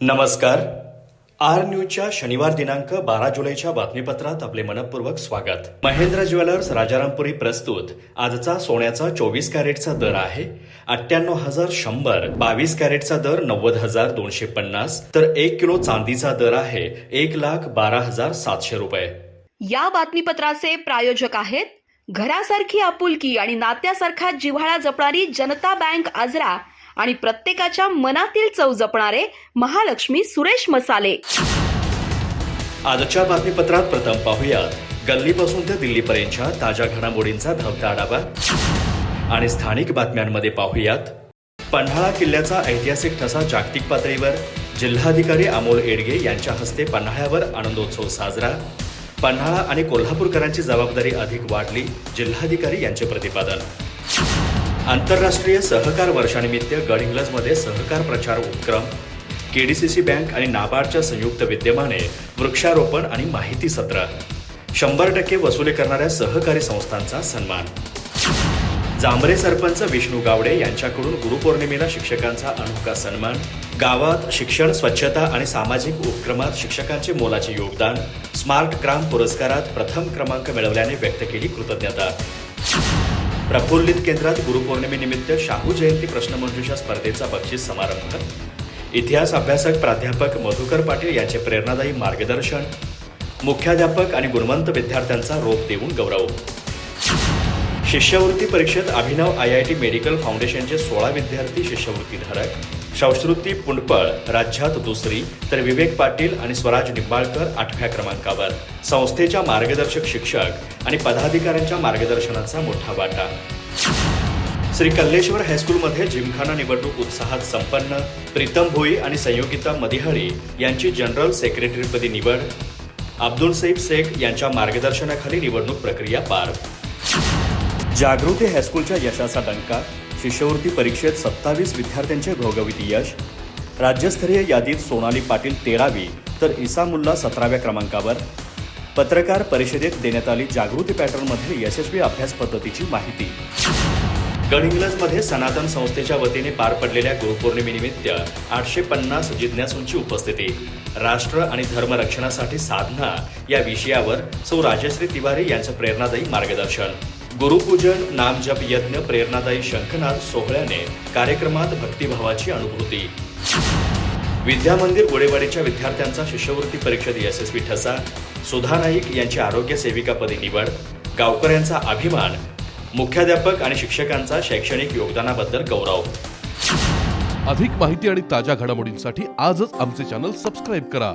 नमस्कार. आर न्यूजच्या शनिवार दिनांक बारा जुलैच्या बातमीपत्रात आपले मनपूर्वक स्वागत. महेंद्र ज्वेलर्स राजारामपुरी प्रस्तुत. आजचा सोन्याचा चोवीस कॅरेटचा दर आहे. अठ्ठ्याण्णव हजार शंभर बावीस कॅरेटचा दर नव्वद हजार दोनशे पन्नास तर एक किलो चांदीचा दर आहे एक लाख बारा हजार सातशे रुपये. या बातमीपत्राचे प्रायोजक आहेत घरासारखी आपुलकी आणि नात्यासारखा जिव्हाळा जपणारी जनता बँक आजरा आणि प्रत्येकाच्या मनातील चव जपणारे महालक्ष्मी सुरेश मसाले. आजच्या बातमीपत्रात प्रथम पाहूयात. गल्लीपासून ते दिल्लीपर्यंतच्या ताज्या घडामोडींचा धावता आढावा. आणि स्थानिक बातम्यांमध्ये पाहूयात. पन्हाळा किल्ल्याचा ऐतिहासिक ठसा जागतिक पातळीवर. जिल्हाधिकारी अमोल एडगे यांच्या हस्ते पन्हाळ्यावर आनंदोत्सव साजरा. पन्हाळा आणि कोल्हापूरकरांची जबाबदारी अधिक वाढली जिल्हाधिकारी यांचे प्रतिपादन. आंतरराष्ट्रीय सहकार वर्षानिमित्त गडहिंग्लजमध्ये सहकार प्रचार उपक्रम K D C C bank आणि नाबार्डच्या संयुक्त विद्यमाने वृक्षारोपण आणि माहिती सत्र. शंभर टक्के वसुली करणाऱ्या सहकारी संस्थांचा सन्मान. जांभरे सरपंच विष्णू गावडे यांच्याकडून गुरुपौर्णिमेला शिक्षकांचा अनोखा सन्मान. गावात शिक्षण स्वच्छता आणि सामाजिक उपक्रमात शिक्षकांचे मोलाचे योगदान. स्मार्ट ग्राम पुरस्कारात प्रथम क्रमांक मिळवल्याने व्यक्त केली कृतज्ञता. प्रफुल्लित केंद्रात गुरुपौर्णिमेनिमित्त शाहू जयंती प्रश्नमंजुषा स्पर्धेचा बक्षीस समारंभ. इतिहास अभ्यासक प्राध्यापक मधुकर पाटील यांचे प्रेरणादायी मार्गदर्शन. मुख्याध्यापक आणि गुणवंत विद्यार्थ्यांचा रोप देऊन गौरव. शिष्यवृत्ती परीक्षेत Abhinav I I T medical फाउंडेशनचे सोळा विद्यार्थी शिष्यवृत्तीधारक शौश्रुती पुंडपळ राज्यात दुसरी तर विवेक पाटील आणि स्वराज निंबाळकर आठव्या क्रमांकावर. संस्थेच्या मार्गदर्शक शिक्षक आणि पदाधिकाऱ्यांच्या मार्गदर्शनाचा मोठा वाटा. श्री कल्लेश्वर हायस्कूलमध्ये जिमखाना निवडणूक उत्साहात संपन्न प्रीतम भोई आणि संयोगिता मदिहळी यांची जनरल सेक्रेटरीपदी निवड. अब्दुल सैफ शेख यांच्या मार्गदर्शनाखाली निवडणूक प्रक्रिया पार. जागृती हायस्कूलच्या यशाचा डंका शिष्यवृत्ती परीक्षेत सत्तावीस विद्यार्थ्यांचे घवघवीत यश. राज्यस्तरीय यादीत सोनाली पाटील तेरावी तर इसा मुल्ला सतराव्या क्रमांकावर. पत्रकार परिषदेत देण्यात आली जागृती पॅटर्नमध्ये यशस्वी अभ्यास पद्धतीची माहिती. गडहिंग्लजमध्ये सनातन संस्थेच्या वतीने पार पडलेल्या गुरुपौर्णिमेनिमित्त आठशे पन्नास जिज्ञासूंची उपस्थिती. राष्ट्र आणि धर्मरक्षणासाठी साधना या विषयावर सौ राजश्री तिवारी यांचं प्रेरणादायी मार्गदर्शन. गुरुपूजन नामजप यज्ञ प्रेरणादायी शंखनाद सोहळ्याने कार्यक्रमात भक्तिभावाची अनुभूती. विद्यामंदिर गोडेवाडीच्या विद्यार्थ्यांचा शिष्यवृत्ती परीक्षेत यशस्वी ठसा. सुधा नाईक यांची आरोग्य सेविकापदी निवड. गावकऱ्यांचा अभिमान. मुख्याध्यापक आणि शिक्षकांचा शैक्षणिक योगदानाबद्दल गौरव. अधिक माहिती आणि ताज्या घडामोडींसाठी आजच आमचे चॅनल सबस्क्राईब करा.